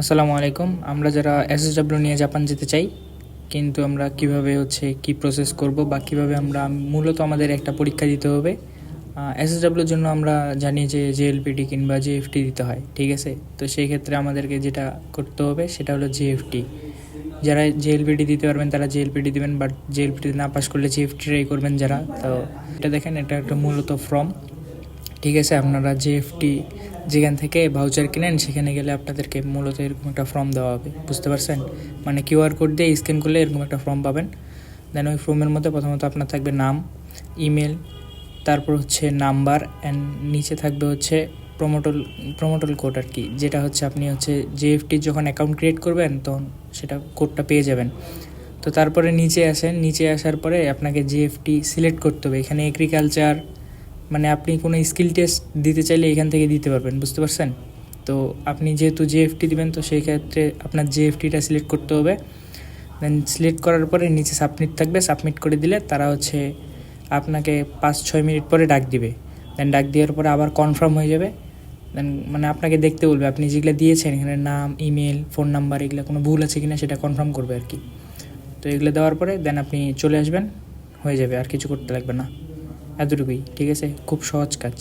আসসালামু আলাইকুম। আমরা যারা এসএসডব্লিউ নিয়ে জাপান যেতে চাই, কিন্তু আমরা কীভাবে হচ্ছে কি প্রসেস করব বা কীভাবে আমরা মূলত আমাদের একটা পরীক্ষা দিতে হবে এসএসডব্লিউর জন্য আমরা জানি যে জেএলপিটি কিংবা জেএফটি দিতে হয়, ঠিক আছে? তো সেই ক্ষেত্রে আমাদেরকে যেটা করতে হবে সেটা হলো জেএফটি যারা জেএলপিটি দিতে পারবেন তারা জেএলপিটি দিবেন বাট জেএলপিটি না পাস করলে জেএফটি ট্রাই করবেন যারা। তো এটা দেখেন, এটা একটা মূলত ফর্ম ঠিক আছে, আপনারা জেএফটি যেখান থেকে ভাউচার কিনেন, সেখানে গেলে আপনাদেরকে মূলত এরকম একটা ফর্ম দেওয়া হবে, বুঝতে পারছেন? মানে কিউআর কোড দিয়ে স্ক্যান করলে এরকম একটা ফর্ম পাবেন। দেন ওই ফর্মের মধ্যে প্রথমত আপনার থাকবে নাম ইমেল তারপর হচ্ছে নাম্বার অ্যান্ড নিচে থাকবে হচ্ছে প্রোমোটল প্রোমোটল কোড আর কি, যেটা হচ্ছে আপনি হচ্ছে জেএফটির যখন অ্যাকাউন্ট ক্রিয়েট করবেন, তখন সেটা কোডটা পেয়ে যাবেন। তো তারপরে নিচে আসেন, নিচে আসার পরে আপনাকে জিএফটি সিলেক্ট করতে হবে, এখানে এগ্রিকালচার মানে আপনি কোনো স্কিল টেস্ট দিতে চাইলে এখান থেকে দিতে পারবেন, বুঝতে পারছেন? তো আপনি যেহেতু জিএফটি দিবেন, তো সেই ক্ষেত্রে আপনার জিএফটিটা সিলেক্ট করতে হবে। দেন সিলেক্ট করার পরে নিচে সাবমিট থাকবে সাবমিট করে দিলে তারা হচ্ছে আপনাকে পাঁচ ছয় মিনিট পরে ডাক দিবে। দেন ডাক দেওয়ার পরে আবার কনফার্ম হয়ে যাবে। দেন মানে আপনাকে দেখতে বলবে, আপনি যেগুলো দিয়েছেন, এখানে নাম ইমেল ফোন নাম্বার এগুলো কোনো ভুল আছে কিনা সেটা কনফার্ম করবে আর কি। তো এগুলো দেওয়ার পরে দেন আপনি চলে আসবেন, হয়ে যাবে, আর কিছু করতে লাগবে না। এতটুকুই ঠিক আছে? খুব সহজ কাজ।